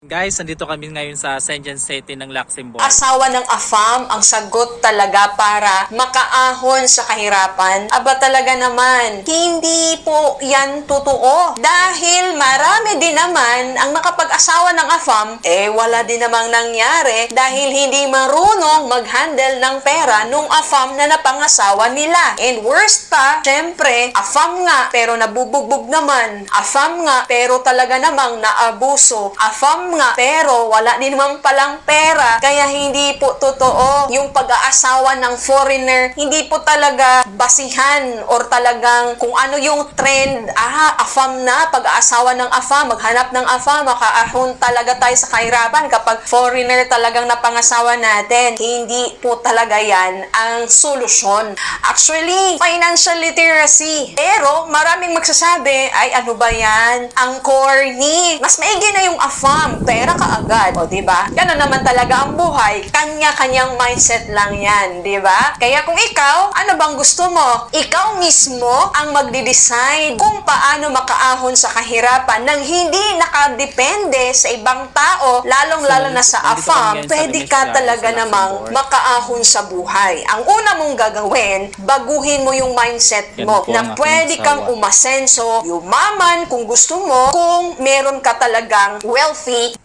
Guys, nandito kami ngayon sa Senjan City ng Luxembourg. Asawa ng AFAM ang sagot talaga para makaahon sa kahirapan. Aba talaga naman, hindi po yan totoo. Dahil marami din naman ang nakapag-asawa ng AFAM, eh wala din namang nangyari dahil hindi marunong mag-handle ng pera nung AFAM na napangasawa nila. And worst pa, syempre, AFAM nga pero nabubugbog naman. AFAM nga pero talaga namang naabuso. AFAM nga pero wala din naman palang pera. Kaya hindi po totoo yung pag-aasawa ng foreigner. Hindi po talaga basihan or talagang kung ano yung trend. Ah, AFAM na, pag-aasawa ng AFAM, maghanap ng AFAM, makaahon talaga tayo sa kahirapan kapag foreigner talagang napangasawa natin. Hindi po talaga yan ang solusyon. Actually, financial literacy. Pero maraming magsasabi, ay ano ba yan? Ang corny. Mas maigi na yung AFAM, pera ka agad. O, di ba? Ganun naman talaga ang buhay. Kanya-kanyang mindset lang yan, di ba? Kaya kung ikaw, ano bang gusto mo? Ikaw mismo ang magdi-decide kung paano makaahon sa kahirapan nang hindi nakadepende sa ibang tao, lalong-lalo na sa AFAM, pwede ka talaga namang makaahon sa buhay. Ang una mong gagawin, baguhin mo yung mindset mo na pwede kang umasenso, yumaman kung gusto mo, kung meron ka talagang wealthy